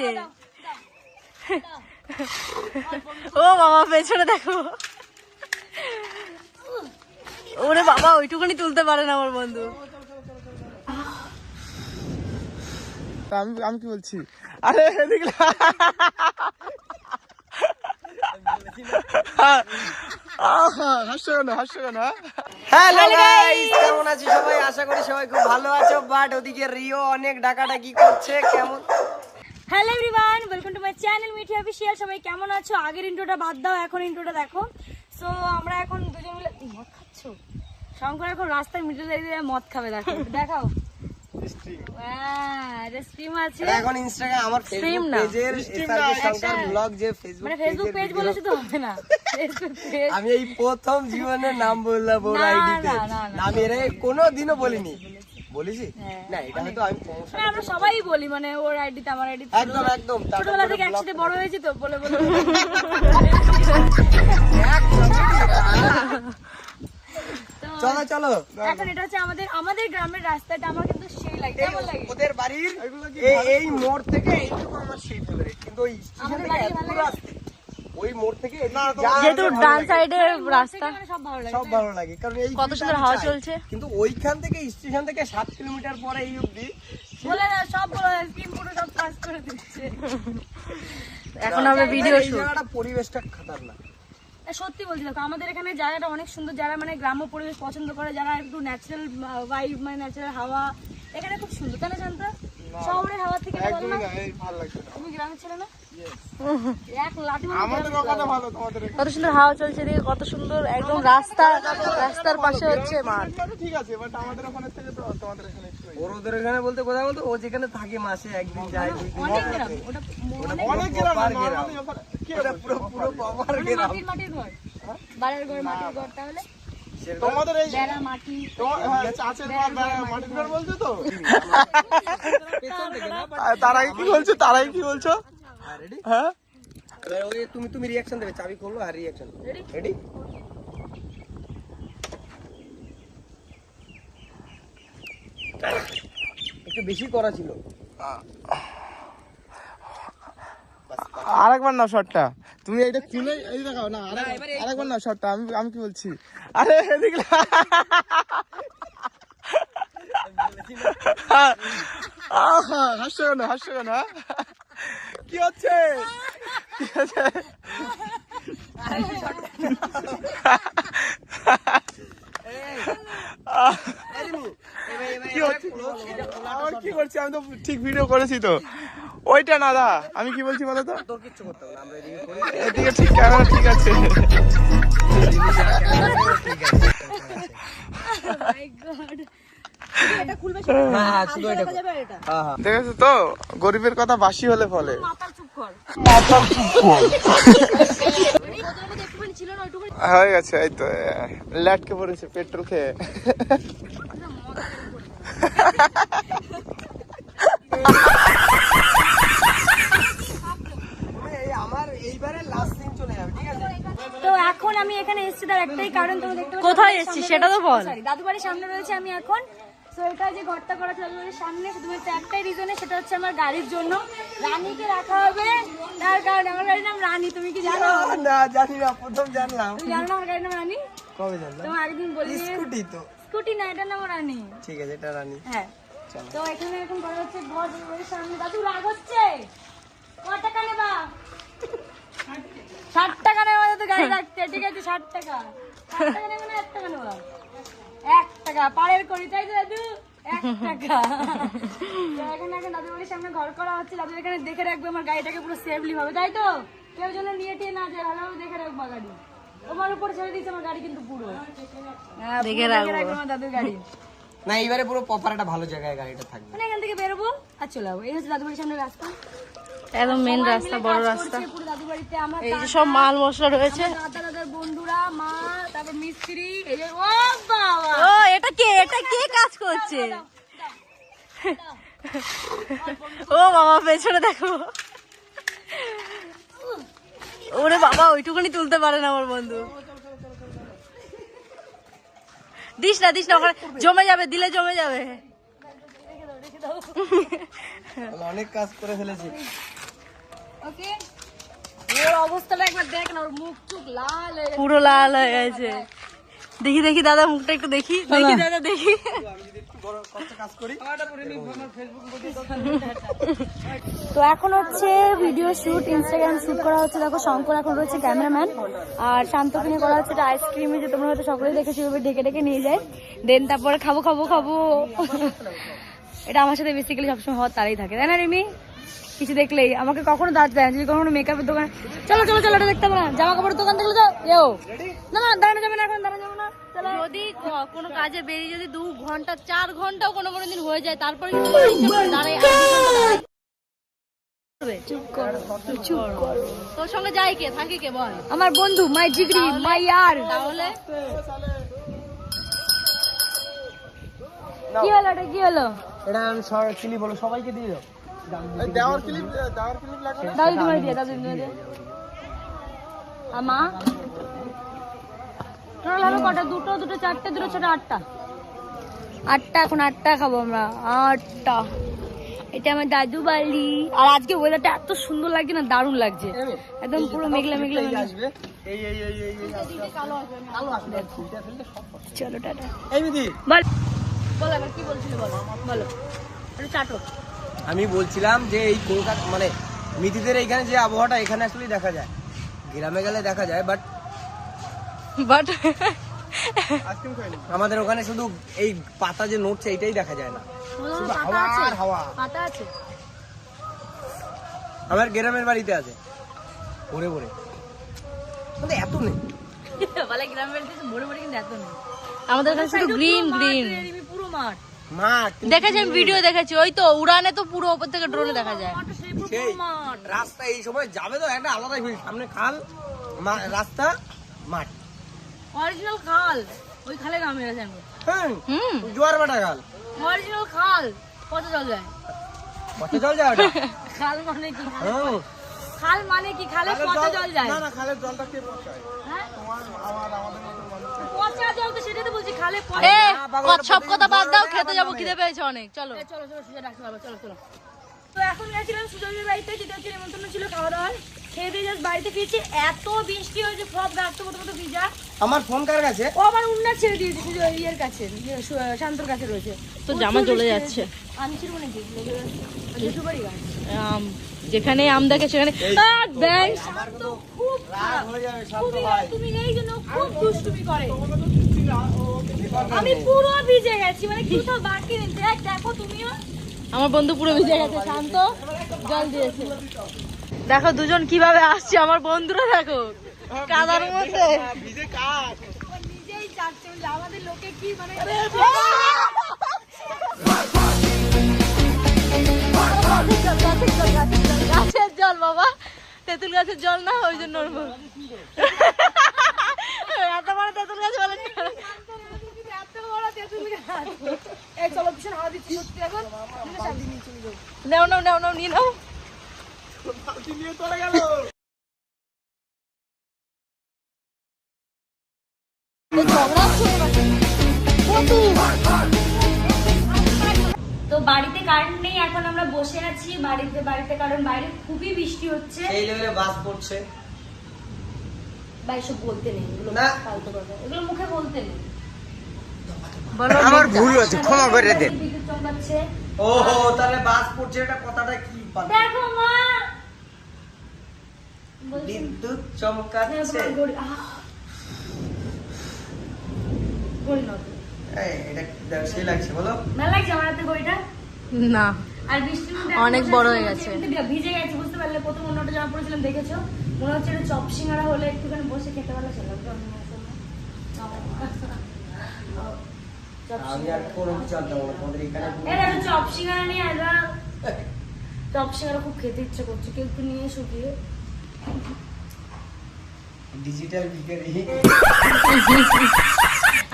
করছে ও বাবা পেছনে দেখো। ওরে বাবা ওইটুকুনি তুলতে পারে না আমার বন্ধু। আমি আমি কি বলছি? আরে এদিকে হাসছো কেন হাসছো কেন হ্যালো গাইস কেমন আছো সবাই? আশা করি সবাই খুব ভালো আছো বাট ওদিকে রিও অনেক ডাকাডাকি করছে। কেমন? Hello everyone welcome to my channel Mithi official সবাই কেমন আছো? আগের ইন্ট্রোটা বাদ দাও এখন ইন্ট্রোটা দেখো। সো আমরা এখন দুজন মিলে মদ খাচ্ছো? শঙ্কর এখন রাস্তায় মিডল এরিয়া মদ খাবে দেখো দেখাও। হ্যাঁ স্ট্রিম আছে। এখন ইনস্টাগ্রাম আমার Stream ফেসবুক না। পেজের শঙ্কর ব্লগ যে ফেসবুক মানে ফেসবুক পেজ পেজের বলেছে তো হবে না। আমি এই প্রথম জীবনের নাম বললাম ওর আইডিতে। আমি এর কোনোদিনও বলিনি। বলেছি? হ্যাঁ। না এটা হয়তো আমি promotion মানে আমরা সবাই বলি মানে ওর আইডিতে আমার আইডিতে একদম একদম ছোটবেলা থেকে একসাথে বড় হয়েছি তো বলে বলে। চলো চলো। এখন এটা হচ্ছে আমাদের আমাদের গ্রামের রাস্তাটা আমার কিন্তু সেই লাগে কেমন লাগে? ওদের বাড়ির এই এই মোড় থেকে এইটুকু আমার সেই ফেভারিট কিন্তু ওই স্টেশন আমাদের থেকে বাড়ি এত ভালো লাগে? আসতে ওই মোড় থেকে যেহেতু ডান লাগে। সাইডের রাস্তা মানে সব ভালো লাগে। সব ভালো লাগে কারণ এই কত সুন্দর হাওয়া চলছে। কিন্তু ওইখান থেকে স্টেশন থেকে সাত কিলোমিটার পরে এই অবধি বলে না সব বলে স্কিম পুরো সব পাস করে দিচ্ছে। এখন আমরা ভিডিও শুট জায়গাটা পরিবেশটা খাতারনাক। সত্যি বলছি দেখো আমাদের এখানে জায়গাটা অনেক সুন্দর যারা মানে গ্রাম্য পরিবেশ পছন্দ করে যারা একটু ন্যাচারাল ভাইব মানে ন্যাচারাল হাওয়া এখানে খুব সুন্দর। তাহলে শান্তা শহরের হাওয়া থেকে এটা না? এই ভালো লাগছে না। তুমি গ্রামের ছেলে না? এক লাঠি আমাদের ওখানে ভালো তোমাদের কত সুন্দর হাওয়া চলছে এদিকে কত সুন্দর একদম রাস্তা রাস্তার পাশে হচ্ছে মাঠ। ঠিক আছে বাট আমাদের ওখানে থেকে তো তোমাদের এখানে একটু এখানে বলতে কোথায় বলতো ও যেখানে থাকে মাসে একদিন যায় অনেক গ্রাম ওটা অনেক গ্রাম পুরো পুরো প্রপার মানে গ্রাম। মাটির ঘর। বাড়ির ঘর মাটির ঘর তাহলে? তোমাদের এই বেড়া মাটি তোমার হ্যাঁ, চাচের ঘর বা- মাটির ঘর বলছো তো? কি বলছো? তার কি বলছো? হ্যাঁ ওই তুমি তুমি রিঅ্যাকশন দেবে চাবি খুললো আর রিঅ্যাকশন Ready? রেডি একটু বেশি করা ছিল। আরেকবার নাও শটটা তুমি এটা খুলে এই দেখাও না আরেক- আরেকবার নাও শটটা আমি আমি কি বলছি? আরে এদিকে হাসছো কেন হাসছো কেন হ্যাঁ? কি হচ্ছে কি হচ্ছে কি হচ্ছে আমার কি করছি আমি তো ঠিক ভিডিও করেছি তো ওইটা না দা আমি কি বলছি বলো তো? তোর কিচ্ছু করতে হবে না আমরা এদিকে করি। এদিকে ঠিক ক্যামেরা ঠিক আছে। মাই গড এটা খুলবে হ্যাঁ হ্যাঁ হ্যাঁ হ্যাঁ। দেখেছ তো? গরিবের কথা বাসি হলে ফলে। হয়ে গেছে এই তো ল্যাটকে পড়েছে পেট্রোল খেয়ে এই আমার এইবারে লাস্ট সিন চলে যাবে ঠিক আছে তো এখন আমি এখানে এসেছি তার একটাই কারণ তুমি দেখতে পাচ্ছ কোথায় এসেছি সেটা তো বল। রয়েছে- sorry, দাদু বাড়ির সামনে রয়েছে আমি এখন। তো এটা যে ঘরটা করা বাড়ির সামনে শুধুমাত্র একটাই রিজনে সেটা হচ্ছে আমার গাড়ির জন্য। রানীকে রাখা হবে তার কারণ আমার গাড়ির নাম রানী তুমি কি জানো? না জানি না প্রথম জানলাম। তুমি জানো না আমার গাড়ির নাম রানী? কবে জানলাম? তোমার একদিন বলি স্কুটি তো। স্কুটি না এটার নাম রানী। ঠিক আছে এটা রানী। হ্যাঁ। তো এখানে এখন করা হচ্ছে ঘর দাদু সামনে। দাদু রাগ হচ্ছে? ক টাকা নেবা? ষাট টাকা নেওয়া তো গাড়ি রাখতে ঠিক আছে ষাট টাকা। ষাট টাকা নেবে না এক টাকা নেবা এক টাকা পাড়ের করি তাই তো দাদু? এক টাকা। এখানে এখন দাদু বাড়ির সামনে ঘর করা হচ্ছে দাদু এখানে দেখে রাখবে আমার গাড়িটাকে পুরো সেফলি হবে তাই তো? কেউ যেন নিয়ে টিয়ে না যায় ভালোভাবে দেখে রাখব গাড়ি। তোমার উপর ছেড়ে দিচ্ছে আমার গাড়ি কিন্তু পুরো। হ্যাঁ, দেখে রাখব। আমার দাদুর গাড়ি। না এইবারে পুরো প্রপার একটা ভালো জায়গায় গাড়িটা থাকবে। মানে এখান থেকে বেরোবো আর চলে যাব। এই হচ্ছে দাদু বাড়ির সামনে রাস্তা। একদম মেন রাস্তা বড় রাস্তা। এই যে সব মাল মশলা রয়েছে। ও এটা কে? এটা কে কাজ করছে? ও বাবা পেছনে দেখো। ওরে বাবা ওইটুকুনি তুলতে পারে না আমার বন্ধু। দিস না দিস না ওখানে জমে যাবে দিলে জমে যাবে। অনেক কাজ করে ফেলেছি। ওকে? ওর অবস্থাটা একবার দেখ না ওর মুখ চুখ লাল হয়ে পুরো লাল হয়ে গেছে। দেখি দেখি দাদা মুখটা একটু দেখি। দেখি দাদা দেখি। তো এখন হচ্ছে ভিডিও শুট ইনস্টাগ্রাম শুট করা হচ্ছে। দেখো শঙ্কর এখন রয়েছে ক্যামেরাম্যান আর শান্তকে নিয়ে করা হচ্ছে আইসক্রিমে যে তোমরা হয়তো সকলেই দেখেছ এভাবে ঢেকে ঢেকে নিয়ে যায়। দেন তারপরে খাব খাব খাব। এটা আমার সাথে বেসিক্যালি সবসময় হওয়ার তারাই থাকে তাই না রিমি? কিছু দেখলেই। আমাকে কখনো দাঁড়াতে দেয় যদি কখনো মেকআপের দোকান চলো চলো চলো এটা দেখতে হবে না। জামা কাপড়ের দোকান দেখলে তো এও না না দাঁড়ানো যাবে না এখন দাঁড়ানো যাবে না। চলো। যদি কোনো কাজে বেরিয়ে যদি দু ঘণ্টা চার ঘন্টাও কোনো কোনো দিন হয়ে যায় তারপরে কিন্তু তোমার ইচ্ছে করে দাঁড়াই ঘণ্টা দাঁড়াই করবে। চুপ করো চুপ করো। তোর সঙ্গে যাই কে? থাকে কে? বল। আমার বন্ধু মাই জিগরি মাই ইয়ার তাহলে? কি হলো এটা কি হলো? এটা আমি সবাই চিনি বলো সবাইকে দিয়ে দাও। দেওয়ার ক্লিপ দেওয়ার ক্লিপ লাগবে না? দাদু তুমি দিয়ে দাদু তুমি দিয়ে। আর মা? টোটাল হবে কটা দুটো দুটো চারটে দুটো ছোট আটটা। আটটা এখন আটটা খাব আমরা। আটটা। এটা আমার দাদু বাড়ি। আর আজকে ওয়েদারটা এত সুন্দর লাগছে না দারুণ লাগছে। একদম পুরো মেঘলা মেঘলা মেঘলা আসবে। চলো টাটা। বল বল এবার কি বলছিলি বলো? বলো। চাটো আমি বলছিলাম যে এই কলকাতা মানে মিদিদের এইখানে যে আবহাওয়াটা এখানে আসলে দেখা যায়। গ্রামে গেলে দেখা যায় বাট বাট আমাদের ওখানে শুধু এই পাতা যে নড়ছে এইটাই দেখা যায় না। শুধু হাওয়া আর হাওয়া। পাতা আছে? আমার গ্রামের বাড়িতে আছে। ভরে ভরে। কিন্তু এত নেই। বলে গ্রাম বাড়িতে ভরে ভরে কিন্তু এত নেই। আমাদের কাছে শুধু গ্রিন গ্রিন মাঠ মাঠ দেখেছি আমি ভিডিও দেখেছি ওই তো উড়ানে তো পুরো উপর থেকে ড্রোনে দেখা যায়। সেই রাস্তা এই সময় যাবে তো একটা আলাদাই ফিল সামনে খাল মা- রাস্তা মাঠ। অরিজিনাল খাল। ওই খালে নামে গেছে হ্যাঁ হুম জোয়ার বাটা খাল। অরিজিনাল খাল। কত জল যায়। কত জল যায় ওটা? খাল মানে কি? হ্যাঁ। খাল মানে কি? খালে কত জল যায়। না না খালের জলটা কে পচায় হ্যাঁ? তোমার আমার আমাদের মতো মানুষ পচা জল তো সেটাই তো বলছি খালে সব কথা বাদ দাও খেতে যাব খিদে পেয়েছে অনেক চলো। চলো চলো সুজা ডাকতে পারব চলো চলো। তো এখন গেছিলাম সুজনের বাড়িতে যেটা হচ্ছে নিমন্ত্রণ ছিল খাওয়া দাওয়ার খেয়ে দিয়ে জাস্ট বাড়িতে ফিরছি এত বৃষ্টি হয়েছে সব ভিজা। আমার ফোন কার কাছে? ও আমার উন্নার ছেড়ে দিয়েছে ইয়ের কাছে ইয়ে, শান্তর কাছে রয়েছে। তো জামা চলে যাচ্ছে। আমি ছিল আম, যেখানে আম দেখে সেখানে খুব হয়ে তুমি এই জন্য খুব দুষ্টুমি করে। আমি পুরো ভিজে গেছি মানে কোথাও বাকি নেই। দেখ, দেখো তুমিও। আমার বন্ধু পুরো ভিজে গেছে, শান্ত। জল দিয়েছে। দেখো দুজন কীভাবে আসছে, আমার বন্ধুরা দেখো। কাদার মধ্যে। ভিজে নিজেই আমাদের লোকে কি মানে গাছের জল, বাবা। তেঁতুল গাছের জল না, ওই জন্য তেঁতুল গাছ নাও নাও নাও নাও নিয়ে নাও। নিয়ে চলে গেল তো বাড়িতে কারেন্ট নেই এখন আমরা বসে আছি। বাড়িতে বাড়িতে কারণ বাইরে খুবই বৃষ্টি হচ্ছে। এই লেভেলে বাস পড়ছে। বা এসব বলতে নেই এগুলো না। ফালতু কথা। এগুলো মুখে বলতে নেই। আমার ভুল হয়েছে ক্ষমা করে দে বিদ্যুৎ চমকাচ্ছে। ওহো তাহলে বাস পড়ছে এটা কথাটা কি দেখো মা। বিদ্যুৎ হ্যাঁ, চমকাচ্ছে। না অনেক বড় হয়ে গেছে। ভিজে গেছে বুঝতে পারলে প্রথম অন্যটা জামা পড়েছিলাম দেখেছ? মনে হচ্ছে এটা চপ সিঙ্গারা হলে একটুখানি বসে খেতে চপ সিঙ্গারা। নিয়ে আসবা। চপ সিঙ্গারা খুব খেতে ইচ্ছে করছে কেউ একটু নিয়ে ডিজিটাল ভিখারি।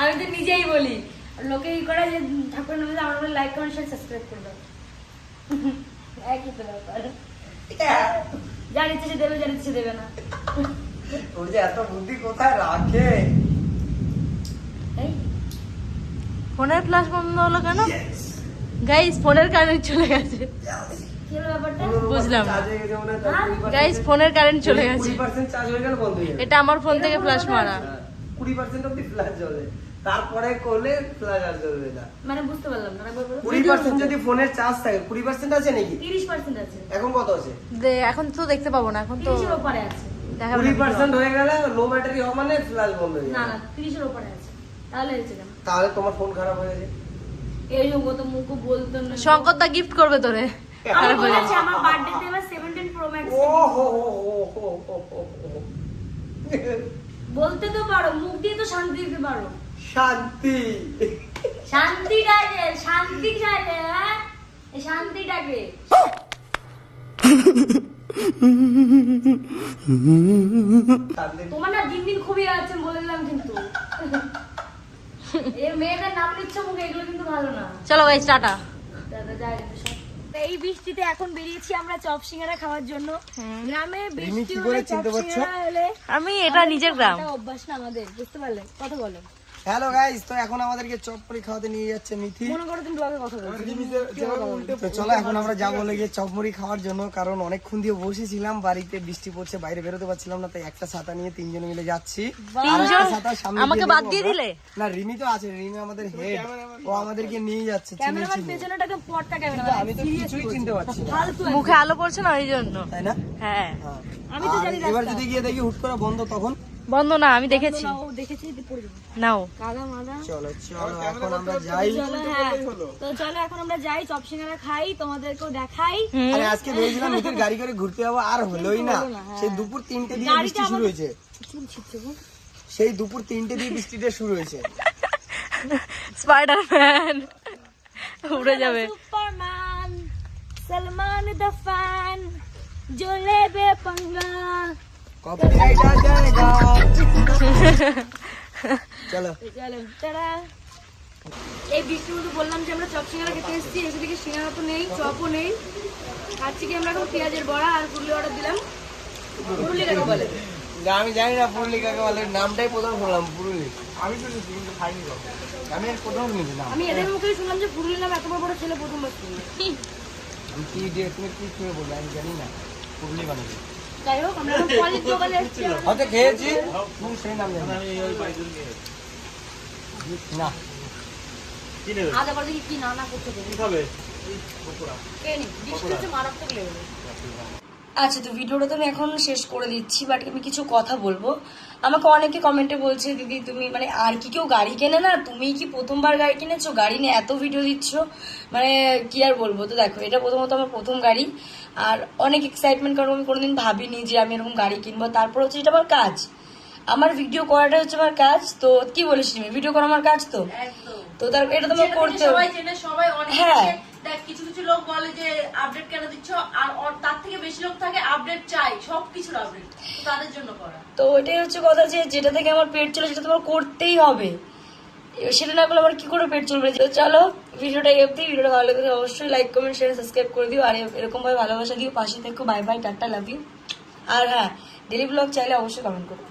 আমি তো নিজেই বলি আর লোকে ই করে যে ঠাকুরের নামে আমার লাইক কমেন্ট শেয়ার সাবস্ক্রাইব করবে একই তো ব্যাপার। যার ইচ্ছে সে দেবে যার ইচ্ছে দেবে না। তোর যে এত বুদ্ধি কোথায় রাখে? ফোনের ফ্ল্যাশ বন্ধ হলো কেন? গাইস ফোনের কারেন্ট চলে গেছে। বুঝলাম। চার্জ হয়ে হয় গাইস ফোনের কারেন্ট চলে গেছে। হয়ে হয়ে এটা আমার ফোন থেকে ফ্ল্যাশ মারা। কুড়ি পার্সেন্ট অব্দি ফ্ল্যাশ জ্বলে। তারপরে করলে ফ্ল্যাশ জ্বলবে না। মানে বুঝতে পারলাম না একবার বলো। কুড়ি পার্সেন্ট যদি ফোনের চার্জ থাকে কুড়ি পার্সেন্ট আছে নাকি? তিরিশ পার্সেন্ট আছে। এখন কত আছে? দে- এখন তো দেখতে পাবো না এখন তো তিরিশের ওপরে আছে। দেখাবে কুড়ি না পার্সেন্ট হয়ে গেলে লো ব্যাটারি হওয়া মানে ফ্ল্যাশ বন্ধ হয়ে না না তিরিশের ওপরে আছে। তাহলে হয়েছে কেন তাহলে তোমার ফোন খারাপ হয়ে গেছে। এই যোগ্য তো মুখ বলতো না। শঙ্কর দা গিফট করবে তোরে। আমি বলেছি আমার বার্থডেতে এবার সেভেন্টিন প্রো ম্যাক্স ও হো হো হো হো হো হো হো। বলতে তো পারো মুখ দিয়ে তো শান্তি দিতে পারো। শান্তি। শান্তি চাইলে হ্যাঁ? এই শান্তিটাকে শান্তি তোমার না দিন দিন খুবই আছে বলে দিলাম কিন্তু। এই মেয়েদের নাম নিচ্ছ মুখে এগুলো কিন্তু ভালো না। চলো গাইস টাটা। এই বৃষ্টিতে এখন বেরিয়েছি আমরা চপ সিঙ্গারা খাওয়ার জন্য। গ্রামে বৃষ্টি হলে চপ সিঙ্গারা হলে আমি এটা নিজের গ্রাম। অভ্যাস না আমাদের বুঝতে পারলে? কথা বলো। হ্যালো গাইস তো এখন আমাদেরকে চপপুরি খাওয়াতে নিয়ে যাচ্ছে মিথি মনে করো তুমি ব্লগে কথা বলছো। তো চলো এখন আমরা যাব লেগে চপমুড়ি খাওয়ার জন্য কারণ অনেকক্ষণ দিয়ে বসেছিলাম বাড়িতে বৃষ্টি পড়ছে বাইরে বেরোতে পারছিলাম না তাই একটা ছাতা নিয়ে তিনজন মিলে যাচ্ছি। ছাতা সামনে আমাকে বাদ দিয়ে দিলে? না রিমি তো আছে রিমি আমাদের হেড ও আমাদেরকে নিয়ে যাচ্ছে আমি তো কিছুই চিনতে পারছি না। মুখে আলো পড়ছে না ওই জন্য? তাই না? হ্যাঁ। হ্যাঁ। আমি তো আর জানি এবার যদি গিয়ে দেখি হুট করে বন্ধ তখন বন্ধ না আমি দেখেছি। নাও। চলো চলো এখন আমরা যাই। হ্যাঁ। তো চলো এখন আমরা যাই চপ খাই তোমাদেরকেও দেখাই। আজকে গাড়ি করে ঘুরতে যাব আর না। হ্যাঁ। সেই দুপুর তিনটে শুরু হয়েছে। সেই দুপুর তিনটে শুরু হয়েছে। উড়ে যাবে। সুপারম্যান সালমান দ্য ফ্যান বে চলো। চলো এই বৃষ্টির মধ্যে বললাম যে আমরা চপ সিঙ্গারা খেতে এসেছি সিঙ্গারা তো নেই চপও নেই। খাচ্ছি কি আমরা এখন পেঁয়াজের বড়া আর পুরুলি অর্ডার দিলাম। পুরুলি কাকে বলে? আমি জানি না পুরুলি কাকে বলে নামটাই প্রথম শুনলাম পুরুলি আমি তো খাইনি আমি আর প্রথম নিবি না আমি এদের মুখেই শুনলাম যে পুরুলি নাম এত বড় বড় ছেলে প্রথমবার শুনলাম আমি কি দিয়ে তুমি কি খেয়ে বললে আমি জানি না। পুরুলি বানাবি। যাই হোক আমরা এখন দোকানে এসেছি। হয়তো খেয়েছি। সেই নাম জানি। না। আধা পর কি না না করতে দেবে খেয়ে নি, বৃষ্টি হচ্ছে মারাত্মক লেভেলে। আচ্ছা তো ভিডিওটা তো আমি এখন শেষ করে দিচ্ছি বাট আমি কিছু কথা বলব। আমাকে অনেকে কমেন্টে বলছে দিদি তুমি মানে আর কি কেউ গাড়ি কেনে না? তুমি কি প্রথমবার গাড়ি কিনেছো? গাড়ি নিয়ে এত ভিডিও দিচ্ছ? মানে কি আর বলব? তো দেখো এটা প্রথমত আমার প্রথম গাড়ি। আর অনেক এক্সাইটমেন্ট কারণ আমি কোনোদিন ভাবিনি যে আমি এরকম গাড়ি কিনবো। তারপর হচ্ছে এটা আমার কাজ। আমার ভিডিও করাটা হচ্ছে আমার কাজ। তো কি বলিস তুমি ভিডিও করা আমার কাজ তো? তো তার এটা তোমার করতে সবাই জেনে সবাই অনেক হ্যাঁ। দেখ। কিছু কিছু লোক বলে যে আপডেট কেন দিচ্ছ আর তার থেকে বেশি লোক থাকে আপডেট চাই সবকিছুর আপডেট তাদের জন্য করা। তো এটাই হচ্ছে কথা যে যেটা থেকে আমার পেট চলে সেটা তোমার করতেই হবে। সেটা না করলে আমার কি করে পেট চলবে? তো চলো, ভিডিওটা অবধি। ভিডিওটা ভালো লাগে অবশ্যই লাইক কমেন্ট শেয়ার সাবস্ক্রাইব করে দিও। আর এরকম ভাবে ভালোবাসা দিও, পাশে থেকো। Bye bye tata love you আর হ্যাঁ ডেলি ব্লগ চাইলে অবশ্যই কমেন্ট করো।